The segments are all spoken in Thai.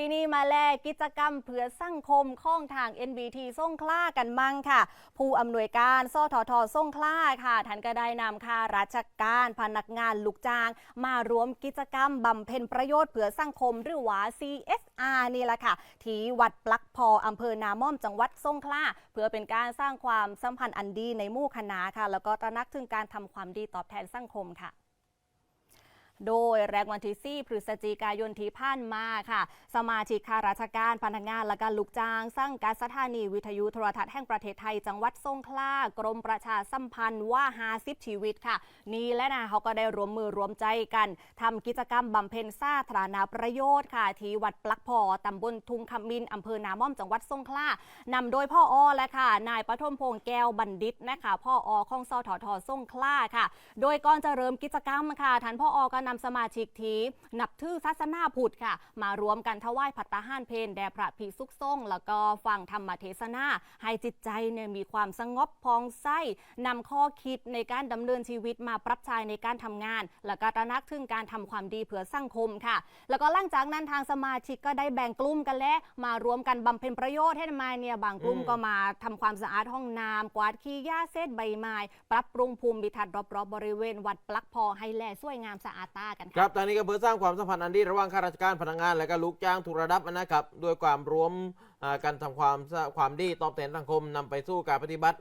ที่นี่มาแลกกิจกรรมเพื่อสังคมข้องทาง NBT ส่งคล้ากันมั่งค่ะ ผู้อำนวยการสททส่งคล้าค่ะท่านก็ได้นำค่าราชการพนักงานลูกจ้าง มารวมกิจกรรมบำเพ็ญประโยชน์เพื่อสังคมหรือว่า CSR นี่แหละค่ะ ที่วัดปลักพออำเภอนาม่อมจังหวัดส่งขลาเพื่อเป็นการสร้างความสัมพันธ์อันดีในหมู่คณะค่ะ แล้วก็ตระหนักถึงการทำความดีตอบแทนสังคมค่ะ โดยแรงวันที่4พฤศจิกายนที่ผ่านมาค่ะ สมาชิกข้าราชการพนักงานและการลูกจ้างสร้างการสถานีวิทยุโทรทัศน์แห่งประเทศไทยจังหวัดสงขลากรมประชาสัมพันธ์ว่า 50 ชีวิตค่ะ นี่และนะเขาก็ได้รวมมือรวมใจกันทำกิจกรรมบำเพ็ญสาธารณประโยชน์ค่ะ ที่วัดปลักพอตำบลทุงคำมินอำเภอนาม่อมจังหวัดสงขลานำโดยพ่ออ้อและค่ะ นายปฐมพงษ์แก้วบัณฑิตนะคะพ่ออของสททสงขลาค่ะ โดยก่อนจะเริ่มกิจกรรมค่ะท่านพ่ออก็นำสมาชิกทีนับถือศาสนาพุทธค่ะ มารวมกันถวายพัตตาหารเพนแด่พระภิกษุสงฆ์แล้วก็ฟังธรรมเทศนาให้จิตใจเนี่ยมีความสงบพองใสนำข้อคิดในการดำเนินชีวิตมาปรับใช้ในการทำงาน แล้วก็ตระหนักถึงการทำความดีเพื่อสังคมค่ะ แล้วก็หลังจากนั้นทางสมาชิกก็ได้แบ่งกลุ่มกันและมารวมกันบำเพ็ญประโยชน์ให้มาเนี่ยบางกลุ่มอืมก็มาทำความสะอาดห้องน้ำกวาดขี้หญ้าเศษใบไม้ปรับปรุงภูมิทัศน์รอบๆบริเวณวัดปลักพอให้แลสวยงามสะอาดตากันครับทางนี้ก็เพื่อสร้างความสัมพันธ์อันดีระหว่างข้าราชการพนักงาน และก็ลูกจ้างทุกระดับนะครับด้วยความร่วมการทำความความดีตอบแทนสังคมนำไปสู่การปฏิบัติ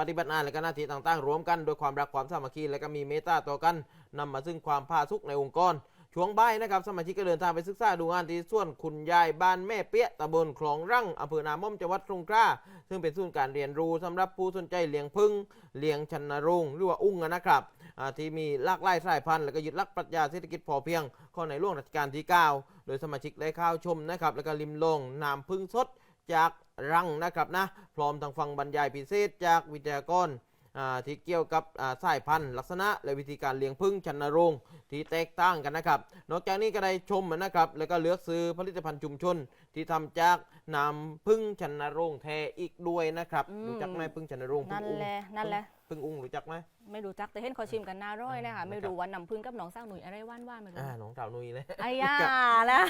ปฏิบัติงานและก็หน้าที่ต่างๆรวมกันโดยความรักความสามัคคีและก็มีเมตตาต่อกันนำมาซึ่งความผาสุกในองค์กร ช่วงบ่ายนะครับ สมาชิกก็เดินทางไปศึกษาดูงานที่ส่วนคุณยายบ้านแม่เปี้ยตำบลคลองรั่งอำเภอนาม่อมจังหวัดสงขลาซึ่งเป็นศูนย์การเรียนรู้สำหรับผู้สนใจเลี้ยงพึ่งเลี้ยงชันนรงหรือว่าอุ้งนะครับ ที่มีหลากหลายสายพันธุ์และก็ยึดหลักปรัชญาเศรษฐกิจพอเพียงข้อในร่วงรัชกาลที่ 9 โดยสมาชิกได้เข้าวชมนะครับแล้วก็ริมลงน้ำพึ่งสดจากรังนะครับนะพร้อมทางฟังบรรยายพิเศษจากวิทยากร ที่เกี่ยวกับอ่าสายพันธุ์ลักษณะ และวิธีการเลี้ยงพึ่งชันนรงค์ที่แตกต่างกันนะครับ นอกจากนี้ก็ได้ชมนะครับแล้วก็เลือกซื้อผลิตภัณฑ์ชุมชนที่ทำจากน้ำพึ่งชันนรงค์แท้อีกด้วยนะครับอืมรู้จักไหมพึ่งชันนรงค์พึ่นั่งนอุ้งแหละนั่นแหละพึ่งอุ้งรู้จักไหมไม่รู้จักแต่เห็นเขาชิมกันน่าร่อยนะคะอ่าไม่รู้ว่านำพึ่งกับหนองสร้างหนุ่ยอะไรว่านว่าไม่รู้อ่าน้องสาวนุยเลยไอ้ย่าแล้ว